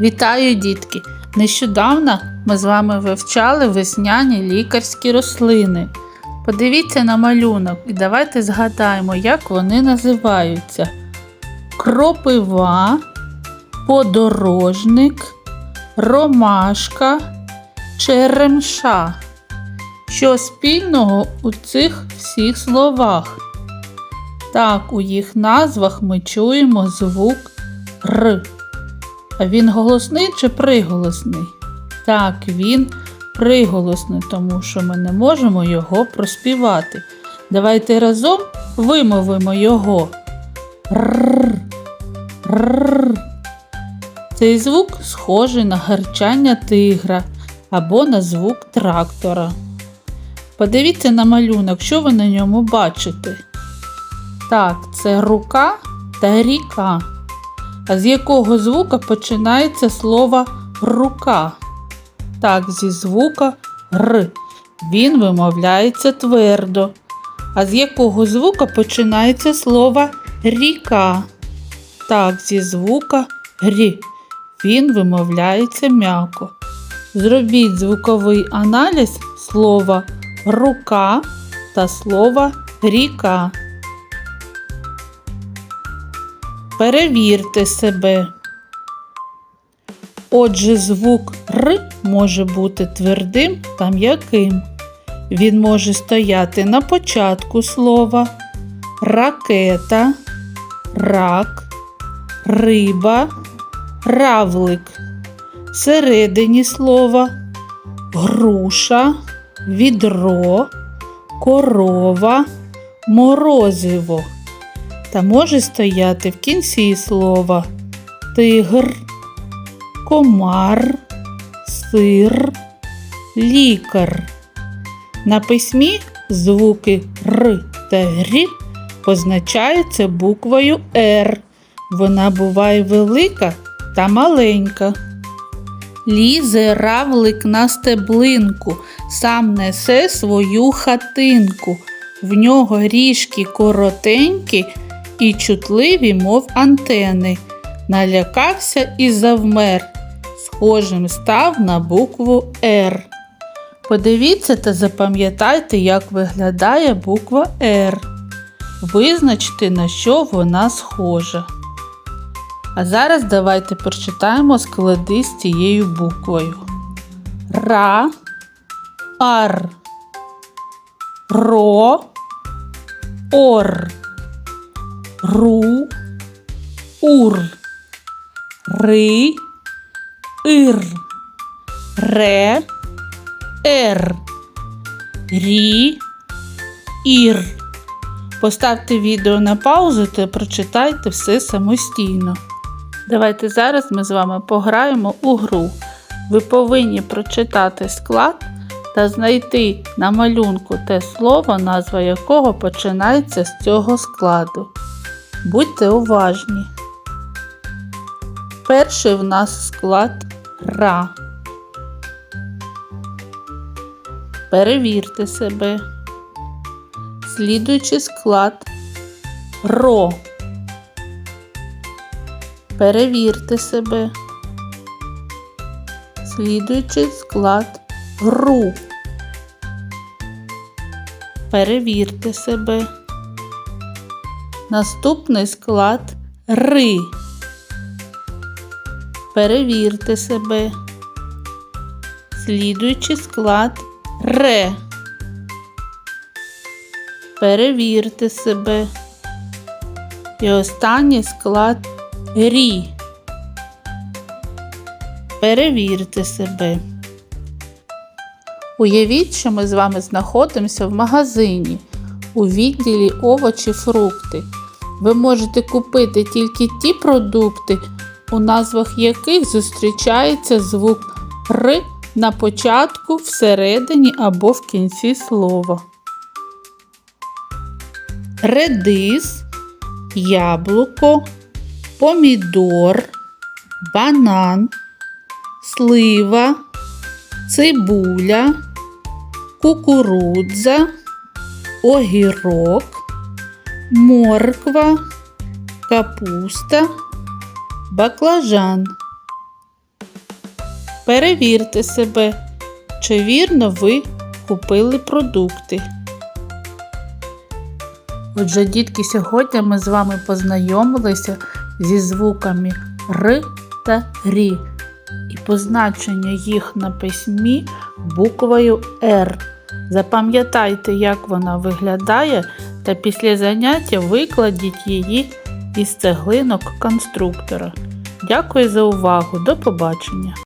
Вітаю, дітки! Нещодавно ми з вами вивчали весняні лікарські рослини. Подивіться на малюнок і давайте згадаємо, як вони називаються: кропива, подорожник, ромашка, черемша. Що спільного у цих всіх словах? Так, у їх назвах ми чуємо звук Р. Він голосний чи приголосний? Так, він приголосний, тому що ми не можемо його проспівати. Давайте разом вимовимо його. Р. Цей звук схожий на гарчання тигра або на звук трактора. Подивіться на малюнок, що ви на ньому бачите. Так, це рука та ріка. А з якого звука починається слово рука? Так, зі звука Р. Він вимовляється твердо. А з якого звука починається слово ріка? Так, зі звука Рі. Він вимовляється м'яко. Зробіть звуковий аналіз слова рука та слова ріка. Перевірте себе. Отже, звук Р може бути твердим та м'яким. Він може стояти на початку слова, ракета, рак, риба, равлик, всередині слова, груша, відро, корова, морозиво та може стояти в кінці слова тигр, комар, сир, лікар. На письмі звуки Р та Р позначаються буквою Р. Вона буває велика та маленька. Лізе равлик на стеблинку, сам несе свою хатинку. В нього ріжки коротенькі і чутливі, мов антени. Налякався і завмер. Схожим став на букву Р. Подивіться та запам'ятайте, як виглядає буква Р. Визначте, на що вона схожа. А зараз давайте прочитаємо склади з цією буквою. Ра, ар, ро, ор ру, ур, ри, ир, ре, ер, рі, ір. Поставте відео на паузу та прочитайте все самостійно. Давайте зараз ми з вами пограємо у гру. Ви повинні прочитати склад та знайти на малюнку те слово, назва якого починається з цього складу. Будьте уважні. Перший в нас склад ра. Перевірте себе. Слідуючий склад ро. Перевірте себе. Слідуючий склад ру. Перевірте себе. Наступний склад ри. Перевірте себе. Слідуючий склад ре. Перевірте себе. І останній склад рі. Перевірте себе. Уявіть, що ми з вами знаходимося в магазині у відділі овочі, фрукти. Ви можете купити тільки ті продукти, у назвах яких зустрічається звук Р на початку, всередині або в кінці слова. Редис, яблуко, помідор, банан, слива, цибуля, кукурудза, огірок морква, капуста, баклажан. Перевірте себе, чи вірно ви купили продукти. Отже, дітки, сьогодні ми з вами познайомилися зі звуками Р та Рі і позначення їх на письмі буквою Р. Запам'ятайте, як вона виглядає, та після заняття викладіть її із цеглинок конструктора. Дякую за увагу. До побачення!